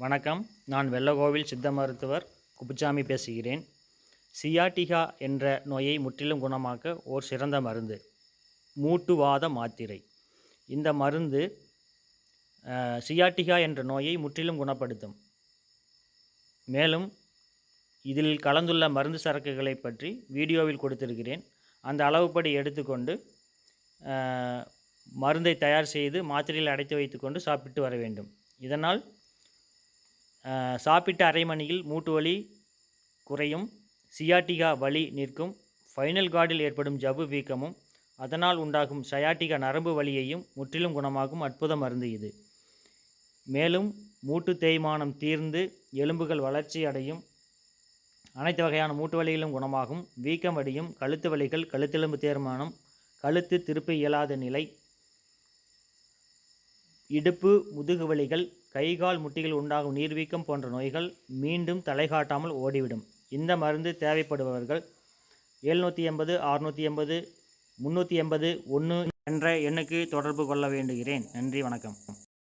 வணக்கம். நான் வெள்ளகோவில் சித்த மருத்துவர் குப்புசாமி பேசுகிறேன். சியாட்டிகா என்ற நோயை முற்றிலும் குணமாக்க ஓர் சிறந்த மருந்து மூட்டுவாத மாத்திரை. இந்த மருந்து சியாட்டிகா என்ற நோயை முற்றிலும் குணப்படுத்தும். மேலும் இதில் கலந்துள்ள மருந்து சரக்குகளை பற்றி வீடியோவில் கொடுத்திருக்கிறேன். அந்த அளவுப்படி எடுத்துக்கொண்டு மருந்தை தயார் செய்து மாத்திரையில் அடைத்து வைத்துக்கொண்டு சாப்பிட்டு வர வேண்டும். இதனால் சாப்பிட்ட அரை மணியில் மூட்டு வலி குறையும். சியாட்டிகா வலி நிற்கும். ஃபைனல் கார்டில் ஏற்படும் ஜவ்வு வீக்கமும் அதனால் உண்டாகும் சயாட்டிகா நரம்பு வலியையும் முற்றிலும் குணமாகும் அற்புத மருந்து இது. மேலும் மூட்டு தேய்மானம் தீர்ந்து எலும்புகள் வளர்ச்சி அடையும். அனைத்து வகையான மூட்டு வலிகளும் குணமாகும். வீக்கம் அடியும். கழுத்து வலிகள் கழுத்தெலும்பு தேர்மானம் கழுத்து திருப்பி இயலாத நிலை இடுப்பு முதுகு வலிகள் கைகால் முட்டிகள் உண்டாகும் நீர்வீக்கம் போன்ற நோய்கள் மீண்டும் தலைகாட்டாமல் ஓடிவிடும். இந்த மருந்து தேவைப்படுபவர்கள் எழுநூற்றி எண்பது அறுநூற்றி எண்பது முந்நூற்றி எண்பது ஒன்று என்ற எண்ணுக்கு தொடர்பு கொள்ள வேண்டுகிறேன். நன்றி வணக்கம்.